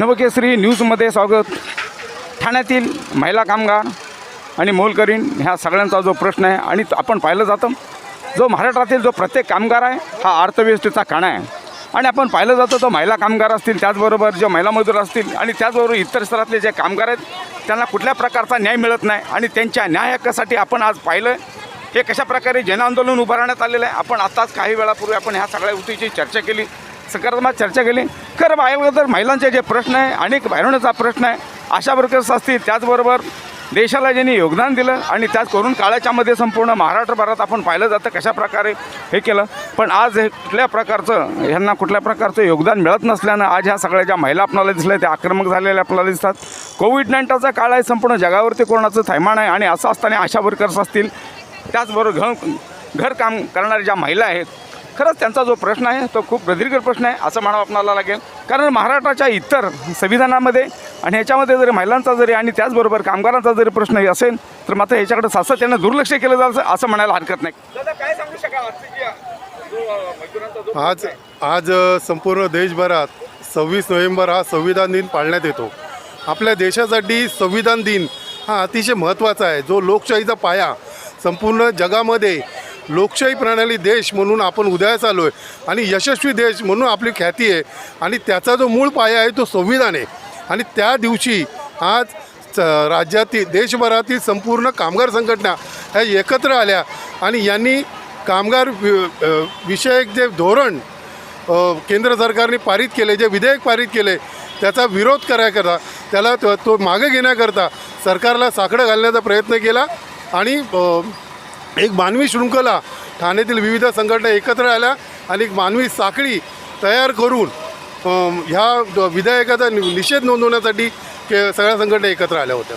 नवकेसरी न्यूजमध्ये स्वागत. ठाण्यातील महिला कामगार आणि मोलकरीण ह्या सगळ्यांचा जो प्रश्न आहे आणि आपण पाहिलं जातं जो महाराष्ट्रातील जो प्रत्येक कामगार आहे हा अर्थव्यवस्थेचा कणा आहे. आणि आपण पाहिलं जातं तो महिला कामगार असतील त्याचबरोबर जे महिला मजूर असतील आणि त्याचबरोबर इतर स्तरातले जे कामगार आहेत त्यांना कुठल्या प्रकारचा न्याय मिळत नाही आणि त्यांच्या न्याय हक्कासाठी आपण आज पाहिलं हे कशा प्रकारे जनआंदोलन उभारण्यात आलेलं आहे आपण आत्ताच काही वेळापूर्वी आपण ह्या सगळ्या गोष्टीची चर्चा केली. सकारात्मक चर्चा केली. खरं पाहिलं तर महिलांचे जे प्रश्न आहे अनेक बाहेरण्याचा प्रश्न आहे अशा प्रकारचं असतील. त्याचबरोबर देशाला ज्यांनी योगदान दिलं आणि त्याच करून काळाच्यामध्ये संपूर्ण महाराष्ट्रभरात आपण पाहिलं जातं कशा प्रकारे हे केलं. पण आज हे कुठल्या प्रकारचं ह्यांना कुठल्या प्रकारचं योगदान मिळत नसल्यानं आज ह्या सगळ्या ज्या महिला आपल्याला दिसल्या त्या आक्रमक झालेल्या आपल्याला दिसतात. कोविड नाईन्टीनचा काळ आहे संपूर्ण जगावरती कोरोनाचं थैमान आहे आणि असं असताना आशा वर्कर्स असतील. त्याचबरोबर घर घरकाम करणाऱ्या ज्या महिला आहेत खरंच त्यांचा जो प्रश्न आहे तो खूप प्रदीर्घ प्रश्न आहे असं म्हणावं आपल्याला लागेल. कारण महाराष्ट्राच्या इतर संविधानामध्ये आणि ह्याच्यामध्ये जरी महिलांचा जरी आणि त्याचबरोबर कामगारांचा जरी प्रश्न असेल तर मात्र ह्याच्याकडे सातत्यानं दुर्लक्ष केलं जातं असं म्हणायला हरकत नाही. दादा काय सांगू शकाल? आज आज संपूर्ण देशभरात सव्वीस नोव्हेंबर हा संविधान दिन पाळण्यात येतो. आपल्या देशासाठी संविधान दिन हा अतिशय महत्त्वाचा आहे. जो लोकशाहीचा पाया संपूर्ण जगामध्ये लोकशाही प्रणाली देश म्हणून आपण उदयास आलो आहे. आणि यशस्वी देश म्हणून आपली ख्याती आहे. आणि त्याचा जो मूळ पाया आहे तो संविधान आहे. आणि त्या दिवशी आज राज्यातील देशभरातील संपूर्ण कामगार संघटना ह्या एकत्र आल्या. आणि यांनी कामगार वि- विषयक जे धोरण केंद्र सरकारने पारित केले जे विधेयक पारित केले त्याचा विरोध करायकरता त्याला तो तो मागे घेण्याकरता सरकारला साकडं घालण्याचा प्रयत्न केला. आणि एक मानवी शृंखला ठाण्यातील विविध संघटना एकत्र आल्या आणि एक मानवी साखळी तयार करून ह्या विधेयकाचा नि- निषेध नोंदवण्यासाठी के सगळ्या संघटना एकत्र आल्या होत्या.